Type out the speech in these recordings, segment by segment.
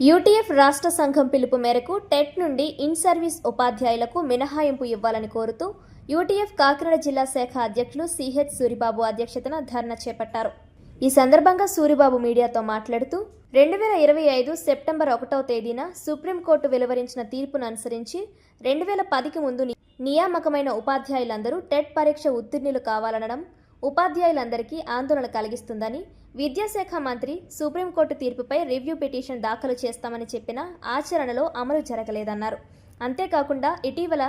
UTF రాష్ట్ర సంఘం పిలుపు మేరకు టెట్ నుండి ఇన్ సర్వీస్ ఉపాధ్యాయులకు మినహాయింపు ఇవ్వాలని కోరుతూ యూటీఎఫ్ కాకినాడ జిల్లా శాఖ అధ్యక్షులు సిహెచ్ సూరిబాబు అధ్యక్షతన ధర్నా చేపట్టారు. ఈ సందర్భంగా సూరిబాబు మీడియాతో మాట్లాడుతూ రెండు వేల ఇరవై ఐదు సెప్టెంబర్ ఒకటవ తేదీన సుప్రీంకోర్టు వెలువరించిన తీర్పును అనుసరించి రెండు వేల పదికి ముందు నియామకమైన ఉపాధ్యాయులందరూ టెట్ పరీక్ష ఉత్తీర్ణులు కావాలనడం ఉపాధ్యాయులందరికీ ఆందోళన కలిగిస్తుందని విద్యాశాఖ మంత్రి సుప్రీంకోర్టు తీర్పుపై రివ్యూ పిటిషన్ దాఖలు చేస్తామని చెప్పిన ఆచరణలో అమలు జరగలేదన్నారు. అంతేకాకుండా ఇటీవల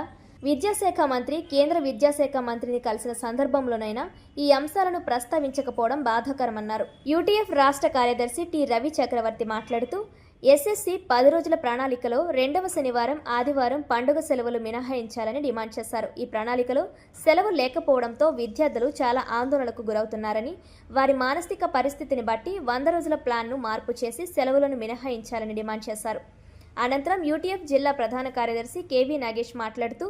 విద్యాశాఖ మంత్రి కేంద్ర విద్యాశాఖ మంత్రిని కలిసిన సందర్భంలోనైనా ఈ అంశాలను ప్రస్తావించకపోవడం బాధాకరమన్నారు. యూటీఎఫ్ రాష్ట్ర కార్యదర్శి టి రవి చక్రవర్తి మాట్లాడుతూ ఎస్ఎస్సి పది రోజుల ప్రణాళికలో రెండవ శనివారం ఆదివారం పండుగ సెలవులు మినహాయించాలని డిమాండ్ చేశారు. ఈ ప్రణాళికలో సెలవు లేకపోవడంతో విద్యార్థులు చాలా ఆందోళనకు గురవుతున్నారని వారి మానసిక పరిస్థితిని బట్టి వంద రోజుల ప్లాన్ను మార్పు చేసి సెలవులను మినహాయించాలని డిమాండ్ చేశారు. అనంతరం యూటీఎఫ్ జిల్లా ప్రధాన కార్యదర్శి కేవీ నాగేష్ మాట్లాడుతూ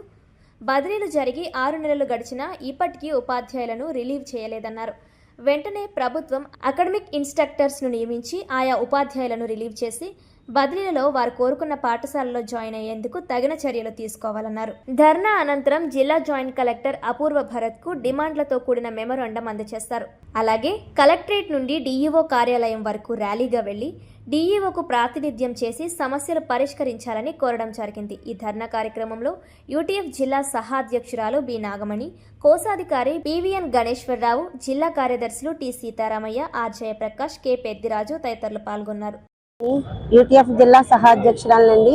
బదిలీలు జరిగి ఆరు నెలలు గడిచినా ఇప్పటికీ ఉపాధ్యాయులను రిలీవ్ చేయలేదన్నారు. వెంటనే ప్రభుత్వం అకాడమిక్ ఇన్స్ట్రక్టర్స్ను నియమించి ఆయా ఉపాధ్యాయులను రిలీవ్ చేసి బదిలీలలో వారు కోరుకున్న పాఠశాలలో జాయిన్ అయ్యేందుకు తగిన చర్యలు తీసుకోవాలన్నారు. ధర్నా అనంతరం జిల్లా జాయింట్ కలెక్టర్ అపూర్వ భరత్కు డిమాండ్లతో కూడిన మెమోరాండం అందజేస్తారు అలాగే కలెక్టరేట్ నుండి డీఈఓ కార్యాలయం వరకు ర్యాలీగా వెళ్ళి డీఈఓకు ప్రాతినిధ్యం చేసి సమస్యలు పరిష్కరించాలని కోరడం జరిగింది. ఈ ధర్నా కార్యక్రమంలో యూటీఎఫ్ జిల్లా సహాధ్యక్షురాలు బి నాగమణి కోశాధికారి పివిఎన్ గణేశ్వరరావు జిల్లా కార్యదర్శులు T Seetharamaiah R Jayaprakash K Peddiraju తదితరులు పాల్గొన్నారు. యూటీఎఫ్ జిల్లా సహా అధ్యక్షురాలండి.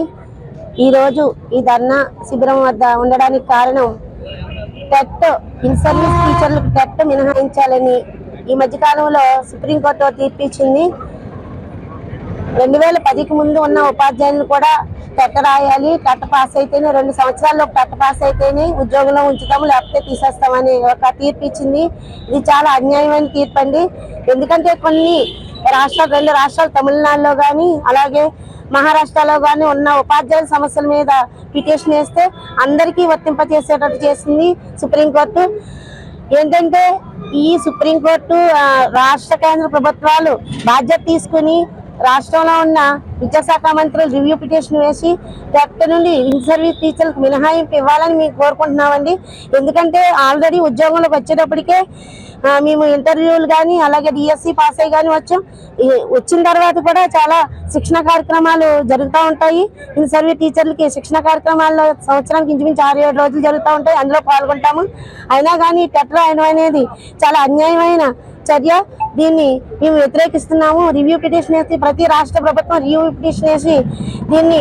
ఈరోజు ఈ ధర్నా శిబిరం వద్ద ఉండడానికి కారణం టెట్ ఇన్ సర్వీస్ టీచర్లకు టెట్ మినహాయించాలని ఈ మధ్యకాలంలో సుప్రీంకోర్టు తీర్పు ఇచ్చింది రెండు వేల పదికి ముందు ఉన్న ఉపాధ్యాయులను కూడా టెట్ రాయాలి. టెట్ పాస్ అయితేనే రెండు సంవత్సరాల్లో టెట్ పాస్ అయితేనే ఉద్యోగంలో ఉంచుతాము లేకపోతే తీసేస్తామని ఒక తీర్పు ఇచ్చింది ఇది చాలా అన్యాయమైన తీర్పు అండి ఎందుకంటే కొన్ని రాష్ట్రాలు రెండు రాష్ట్రాలు తమిళనాడులో కానీ అలాగే మహారాష్ట్రలో కానీ ఉన్న ఉపాధ్యాయుల సమస్యల మీద పిటిషన్ వేస్తే అందరికీ వర్తింపచేసేటట్టు చేసింది సుప్రీంకోర్టు. ఏంటంటే ఈ సుప్రీంకోర్టు రాష్ట్ర కేంద్ర ప్రభుత్వాలు బాధ్యత తీసుకుని రాష్ట్రంలో ఉన్న విద్యాశాఖ మంత్రులు రివ్యూ పిటిషన్ వేసి రేపటి నుండి ఇన్ సర్వీస్ టీచర్లకు మినహాయింపు ఇవ్వాలని మేము కోరుకుంటున్నామండి. ఎందుకంటే ఆల్రెడీ ఉద్యోగంలోకి వచ్చేటప్పటికే మేము ఇంటర్వ్యూలు కానీ అలాగే డిఎస్సి పాస్ అయ్యి కానీ వచ్చాం. వచ్చిన తర్వాత కూడా చాలా శిక్షణ కార్యక్రమాలు జరుగుతూ ఉంటాయి. ఇన్ సర్వీస్ టీచర్లకి శిక్షణ కార్యక్రమాల్లో సంవత్సరానికి ఇంచుమించు ఆరు ఏడు రోజులు జరుగుతూ ఉంటాయి. అందులో పాల్గొంటాము. అయినా కానీ టెట్లో ఆయన అనేది చాలా అన్యాయమైన చర్య. దీన్ని మేము వ్యతిరేకిస్తున్నాము. రివ్యూ పిటిషన్ వేసి ప్రతి రాష్ట్ర ప్రభుత్వం రివ్యూ పిటిషన్ దీన్ని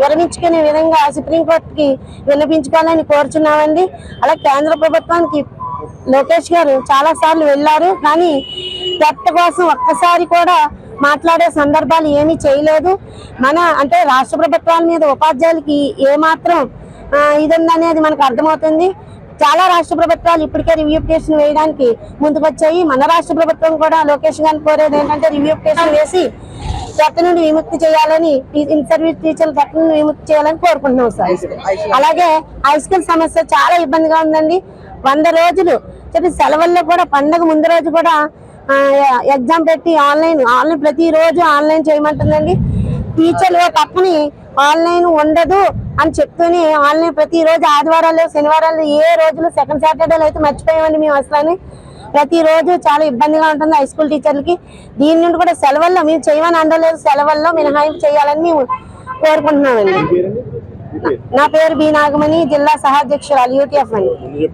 విరమించుకునే విధంగా సుప్రీంకోర్టుకి విన్నపించుకోవాలని కోరుచున్నామండి. అలా కేంద్ర ప్రభుత్వానికి లోకేష్ గారు చాలా సార్లు వెళ్ళారు కానీ దత్త కోసం ఒక్కసారి కూడా మాట్లాడే సందర్భాలు ఏమీ చేయలేదు. మన అంటే రాష్ట్ర ప్రభుత్వాల మీద ఉపాధ్యాయులకి ఏమాత్రం ఇది ఉందనేది మనకు అర్థమవుతుంది. చాలా రాష్ట్ర ప్రభుత్వాలు ఇప్పటికే రివ్యూ పిటిషన్ వేయడానికి ముందుకొచ్చాయి. మన రాష్ట్ర ప్రభుత్వం కూడా లోకేష్ గారిని కోరేది ఏంటంటే రివ్యూ పిటిషన్ వేసి చెత్త నుండి విముక్తి చేయాలని ఇన్ సర్వీస్ టీచర్లు చెత్త నుండి విముక్తి చేయాలని కోరుకుంటున్నాం సార్. అలాగే హై స్కూల్ సమస్య చాలా ఇబ్బందిగా ఉందండి. వంద రోజులు చెప్పి సెలవుల్లో కూడా పండగ ముందు రోజు కూడా ఎగ్జామ్ పెట్టి ఆన్లైన్ ఆన్లైన్ ప్రతి రోజు ఆన్లైన్ చేయమంటుందండి టీచర్లు పక్కని ఆన్లైన్ ఉండదు అని చెప్తూనే ఆన్లైన్ ప్రతి రోజు ఆదివారాలు శనివారాలు ఏ రోజులు సెకండ్ సాటర్డేలు అయితే మర్చిపోయామండి మేము అసలు ప్రతి రోజు చాలా ఇబ్బందిగా ఉంటుంది హై స్కూల్ టీచర్లకి దీని నుండి కూడా సెలవుల్లో మేము చేయమని అనలేదు సెలవుల్లో మినహాయింపు చేయాలని మేము కోరుకుంటున్నామండి. నా పేరు బి నాగమణి జిల్లా సహాధ్యక్షురాలు యూటీఎఫ్ అండి.